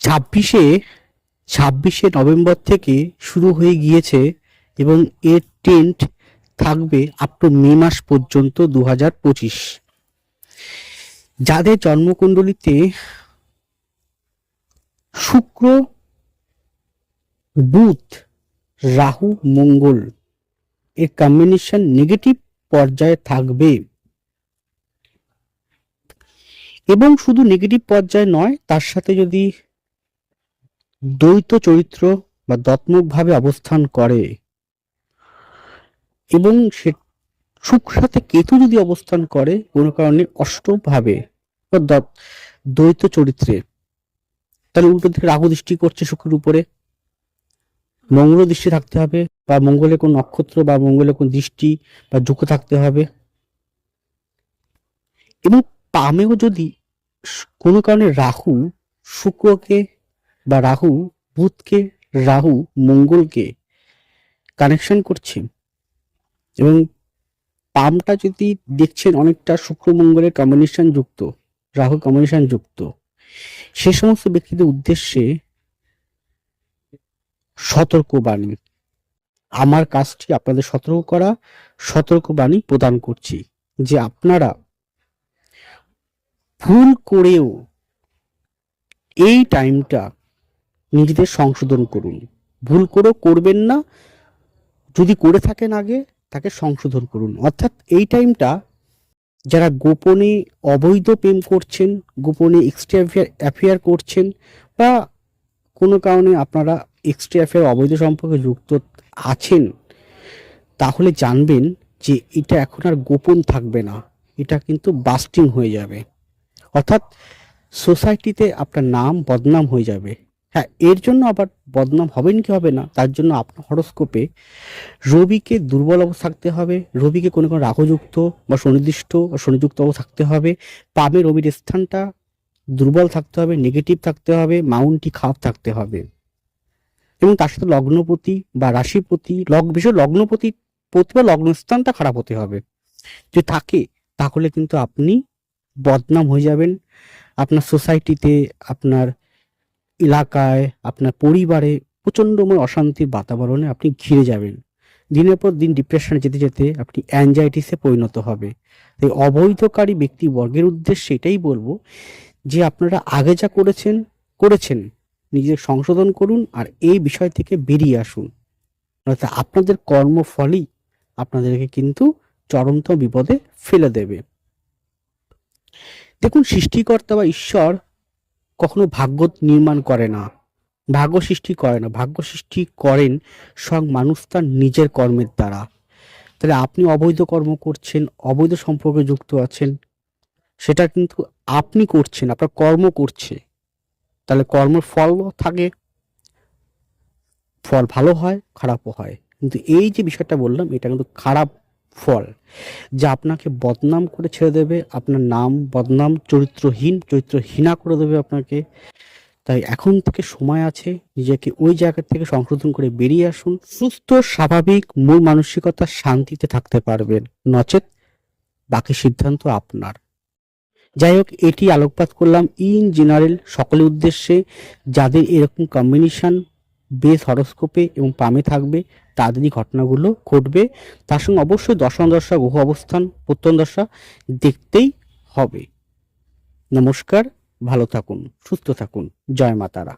ছাব্বিশে ছাব্বিশে নভেম্বর থেকে শুরু হয়ে গিয়েছে এবং এর টেন্ট থাকবে আপ টু মে মাস পর্যন্ত দু হাজার পঁচিশ। যাদের জন্মকুণ্ডলিতে শুক্র, বুধ, রাহু, মঙ্গল এর কম্বিনেশন নেগেটিভ পর্যায়ে থাকবে এবং শুধু নেগেটিভ পর্যায়ে নয়, তার সাথে যদি দ্বৈত চরিত্র বা দত্মকভাবে অবস্থান করে। এবং সে শুক্র সাথে কেতু যদি অবস্থান করে, কোনো কারণে অষ্টমভাবে বা দ্বৈত চরিত্রে, তাহলে উল্টো দিকে রাহু দৃষ্টি করছে শুক্রের উপরে। মঙ্গল দৃষ্টি থাকতে হবে, বা মঙ্গলের কোন নক্ষত্র বা মঙ্গলের কোন দৃষ্টি বা যুক্ত থাকতে হবে। এবং পামেও যদি কোনো কারণে রাহু শুক্রকে বা রাহু বুধকে, রাহু মঙ্গলকে কানেকশন করছে। এবং পামটা যদি দেখছেন অনেকটা শুক্র মঙ্গলের কম্বিনেশন যুক্ত, রাহু কম্বিনেশন যুক্ত, সে সমস্ত ব্যক্তিদের উদ্দেশ্যে সতর্কবাণী আমার কাজটি আপনাদের সতর্ক করা সতর্কবাণী প্রদান করছি যে আপনারা ভুল করেও এই টাইমটা নিজেদের সংশোধন করুন। ভুল করেও করবেন না। যদি করে থাকেন আগে, তাকে সংশোধন করুন। অর্থাৎ এই টাইমটা যারা গোপনে অবৈধ প্রেম করছেন, গোপনে এক্সট্রা অ্যাফেয়ার করছেন বা কোনো কারণে আপনারা এক্সট্রা অ্যাফেয়ার অবৈধ সম্পর্কে যুক্ত আছেন, তাহলে জানবেন যে এটা এখন আর গোপন থাকবে না। এটা কিন্তু বাস্টিং হয়ে যাবে। অর্থাৎ সোসাইটিতে আপনার নাম বদনাম হয়ে যাবে। হ্যাঁ এর জন্য আবার বদনাম হবেন কি হবে না? তার জন্য আপনার হরস্কোপে রবিকে দুর্বল অবস্থা থাকতে হবে, রবিকে কোনো কোনো রাহুযুক্ত বা সুনির্দিষ্ট বা শনিযুক্ত অবস্থা থাকতে হবে, পাবে রবির স্থানটা দুর্বল থাকতে হবে নেগেটিভ থাকতে হবে মাউন্টটি খারাপ থাকতে হবে। এবং তার সাথে লগ্নপতি বা রাশিপতি, লগ, বিশেষ লগ্নপতি প্রতি বা লগ্ন স্থানটা খারাপ হতে হবে। যদি থাকে, তাহলে কিন্তু আপনি বদনাম হয়ে যাবেন, আপনার সোসাইটিতে আপনার এলাকায় আপনার পরিবারে প্রচণ্ডময় অশান্তির বাতাবরণে আপনি ঘিরে যাবেন। দিনের পর দিন ডিপ্রেশনে যেতে যেতে আপনি অ্যাংজাইটিসে পরিণত হবে তাই অবৈধকারী ব্যক্তিবর্গের উদ্দেশ্যে এটাই বলব যে আপনারা আগে যা করেছেন করেছেন। নিজের সংশোধন করুন আর এই বিষয় থেকে বেরিয়ে আসুন। অর্থাৎ আপনাদের কর্মফলই আপনাদেরকে কিন্তু চরমতম বিপদে ফেলে দেবে। দেখুন, সৃষ্টিকর্তা বা ঈশ্বর কখনো ভাগ্য নির্মাণ করে না, ভাগ্য সৃষ্টি করে না। ভাগ্য সৃষ্টি করেন স্বয়ং মানুষ তার নিজের কর্মের দ্বারা। তাহলে আপনি অবৈধ কর্ম করছেন, অবৈধ সম্পর্কে যুক্ত আছেন, সেটা কিন্তু আপনি করছেন, আপনার কর্ম করছে। তাহলে কর্মের ফল থাকে, ফল ভালো হয়, খারাপও হয়। কিন্তু এই যে বিষয়টা বললাম, এটা কিন্তু খারাপ ফল, যা আপনাকে বদনাম করে ছেড়ে দেবে, আপনার নাম বদনাম, চরিত্রহীন, চরিত্রহীনা করে দেবে আপনাকে। তাই এখন থেকে সময় আছে, নিজেকে ওই জায়গা থেকে সংশোধন করে বেরিয়ে আসুন। সুস্থ, স্বাভাবিক, মূল মানসিকতা শান্তিতে থাকতে পারবেন। নচেত বাকি সিদ্ধান্ত আপনার। যাই হোক, এটি আলোকপাত করলাম। ইন জেনারেল সকলের উদ্দেশ্যে, যাদের এরকম কম্বিনেশন বেস হরস্কোপে এবং পামে থাকবে, তাদেরই ঘটনাগুলো ঘটবে। তার সঙ্গে অবশ্যই দশম দশা গ্রহ অবস্থান প্রত্যম দশা দেখতেই হবে। নমস্কার, ভালো থাকুন, সুস্থ থাকুন। জয় মাতারা